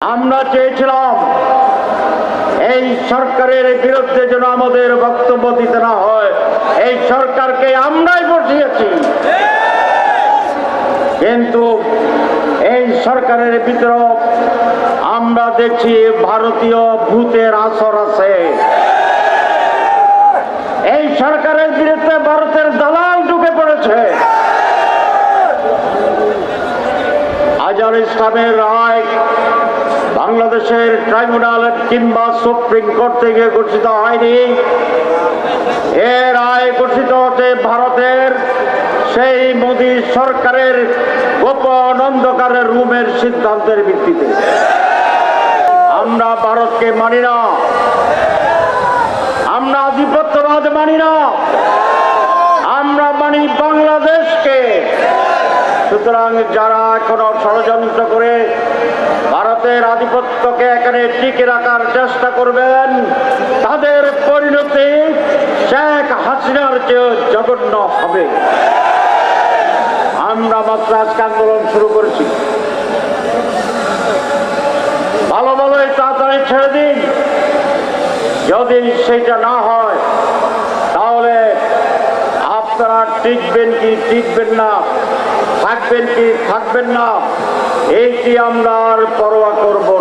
আমরা চেয়েছিলাম এই সরকারের বিরুদ্ধে যেন আমাদের বক্তব্য দিতে না হয়। এই সরকারকে আমরাই বসিয়েছি কিন্তু এই সরকারের ভিতর আমরা দেখছি ভারতীয় ভূতের আসর আছে। এই সরকারের বিরুদ্ধে ভারতের দালাল ঢুকে পড়েছে আজহার ইসলামের রায় বাংলাদেশের ট্রাইব্যুনাল কিংবা সুপ্রিম কোর্ট থেকে ঘোষিত হয়নি। এ রায় ঘোষিত হতে ভারতের সেই মোদী সরকারের গোপন অন্ধকারের রুমের সিদ্ধান্তের ভিত্তিতে। আমরা ভারতকে মানি না। আমরা আধিপত্যবাদ মানি না আমরা মানি বাংলাদেশকে সুতরাং যারা এখনও ষড়যন্ত্র করে ভারতের আধিপত্যকে এখানে টিকে রাখার চেষ্টা করবেন, তাদের পরিণতি শেখ হাসিনার চেয়ে জঘন্য হবে। আমরা মাত্র আজকে আন্দোলন শুরু করেছি। ভালো ভালোই তাড়াতাড়ি ছেড়ে দিন। যদি সেটা না হয়, তাহলে আপনারা টিকবেন কি টিকবেন না? থাকবেন কি? থাকবেন না। এইটি আমরা পরোয়া করব?